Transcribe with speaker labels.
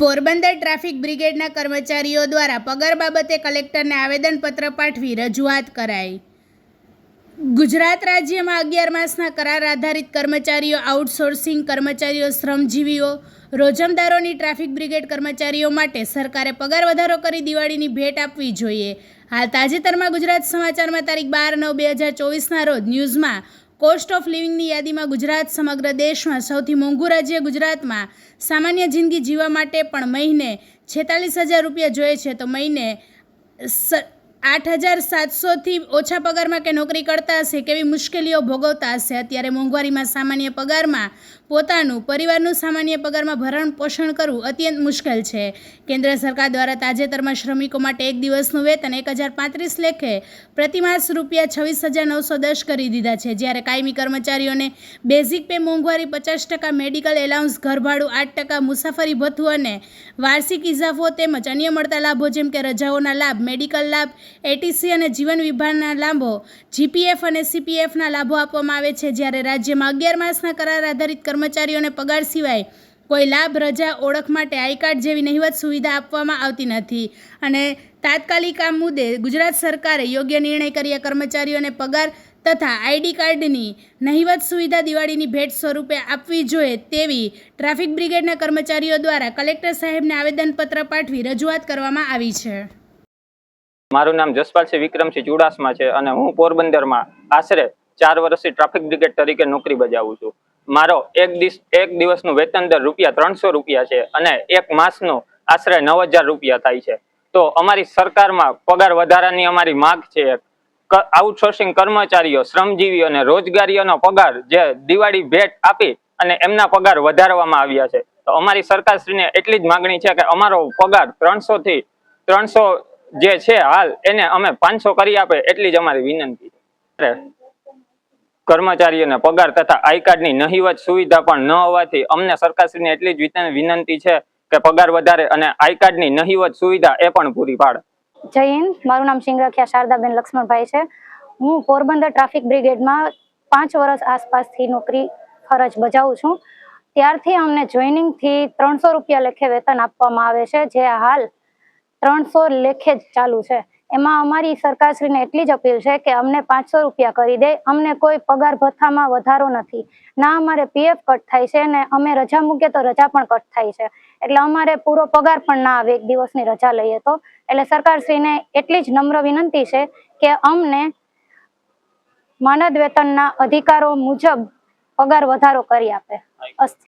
Speaker 1: Porbandar traffic બ્રિગેડના કર્મચારીઓ દ્વારા પગાર બાબતે કલેક્ટરને આવેદનપત્ર પાઠવી રજૂઆત કરાઈ. ગુજરાત રાજ્યમાં અગિયાર માસના કરાર આધારિત કર્મચારીઓ આઉટસોર્સિંગ કર્મચારીઓ શ્રમજીવીઓ, રોજમદારોની ટ્રાફિક બ્રિગેડ કર્મચારીઓ માટે સરકારે પગાર વધારો કરી દિવાળીની ભેટ આપવી જોઈએ. હાલ તાજેતરમાં ગુજરાત સમાચારમાં તારીખ બાર નવ બે હજાર ચોવીસના રોજ ન્યૂઝમાં કોસ્ટ ઓફ લિવિંગની યાદીમાં ગુજરાત સમગ્ર દેશમાં સૌથી મોંઘું રાજ્ય ગુજરાતમાં સામાન્ય જિંદગી જીવવા માટે પણ મહિને છેતાલીસ હજાર રૂપિયા જોઈએ છે. તો મહિને આઠ હજાર સાતસોથી ઓછા પગારમાં કે નોકરી કરતા હશે કેવી મુશ્કેલીઓ ભોગવતા હશે? અત્યારે મોંઘવારીમાં સામાન્ય પગારમાં પોતાનું પરિવારનું સામાન્ય પગારમાં ભરણ પોષણ કરવું અત્યંત મુશ્કેલ છે. કેન્દ્ર સરકાર દ્વારા તાજેતરમાં શ્રમિકો માટે એક દિવસનું વેતન એક હજાર પાંત્રીસ લેખે પ્રતિમાસ રૂપિયા છવ્વીસ હજાર નવસો દસ કરી દીધા છે. જ્યારે કાયમી કર્મચારીઓને બેઝિક પે મોંઘવારી પચાસ ટકા, મેડિકલ એલાઉન્સ, ઘરભાડું આઠ ટકા, મુસાફરી ભથ્થું અને વાર્ષિક ઇજાફો તેમજ અન્ય મળતા લાભો જેમ કે રજાઓના લાભ, મેડિકલ લાભ એટીસી અને જીવન વિભાગના લાભો જીપીએફ અને સીપીએફના લાભો આપવામાં આવે છે. જ્યારે રાજ્યમાં અગિયાર માસના કરાર આધારિત કર્મચારીઓને પગાર સિવાય કોઈ લાભ, રજા, ઓળખ માટે આઈ કાર્ડ જેવી નહિવત સુવિધા આપવામાં આવતી નથી. અને તાત્કાલિક આ મુદ્દે ગુજરાત સરકારે યોગ્ય નિર્ણય કર્યા. કર્મચારીઓને પગાર તથા આઈડી કાર્ડની નહિવત સુવિધા દિવાળીની ભેટ સ્વરૂપે આપવી જોઈએ તેવી ટ્રાફિક બ્રિગેડના કર્મચારીઓ દ્વારા કલેક્ટર સાહેબને આવેદનપત્ર પાઠવી રજૂઆત કરવામાં આવી છે.
Speaker 2: મારું નામ જસપાલસિંહ વિક્રમસિંહ ચુડાસમા છે અને હું પોરબંદરમાં આશરે ચાર વર્ષથી ટ્રાફિક બ્રિગેડ તરીકે નોકરી બજાવું છું. મારો એક દિવસ એક દિવસનું વેતન દર રૂપિયા ત્રણસો રૂપિયા છે અને એક માસનું આશરે નવ હજાર રૂપિયા થાય છે. તો અમારી સરકારમાં પગાર વધારાની અમારી માગ છે. આઉટસોર્સિંગ કર્મચારીઓ, શ્રમજીવીઓ અને રોજગારીઓનો પગાર જે દિવાળી ભેટ આપી અને એમના પગાર વધારવામાં આવ્યા છે. તો અમારી સરકારશ્રીને એટલી જ માગણી છે કે અમારો પગાર ત્રણસો થી ત્રણસો જે છે, હાલ એને અમે પાંચસો કરી આપે એટલી જ અમારી વિનંતી કર્મચારીઓને પગાર તથા આઈ કાર્ડની નહીવત સુવિધા પણ ન હોવાથી અમને સરકારશ્રીને એટલી જ વિન- વિનંતી છે કે પગાર વધારે અને આઈ કાર્ડની નહિવત સુવિધા એ પણ પૂરી પાડે.
Speaker 3: જય હિન્દ, મારું નામ સિંગરખિયા શારદાબેન લક્ષ્મણભાઈ છે. હું પોરબંદર ટ્રાફિક બ્રિગેડમાં પાંચ વર્ષ આસપાસથી નોકરી ફરજ બજાવું છું. ત્યારથી અમને જોઈનિંગથી ત્રણસો રૂપિયા લેખે વેતન આપવામાં આવે છે. જે હાલ ત્રણસો લેખે જ ચાલુ છે. એમાં અમારી સરકારશ્રીને એટલી જ અપીલ છે કે અમને પાંચસો રૂપિયા કરી દે. અમને કોઈ પગાર ભથ્થામાં વધારો નથી. ના અમારે પીએફ કટ થાય છે ને અમે રજા મૂકીએ તો રજા પણ કટ થાય છે. એટલે અમારે પૂરો પગાર પણ ના આવે એક દિવસની રજા લઈએ તો. એટલે સરકારશ્રીને એટલી જ નમ્ર વિનંતી છે કે અમને માનદ વેતનના અધિકારો મુજબ પગાર વધારો કરી આપે. અસ્તુ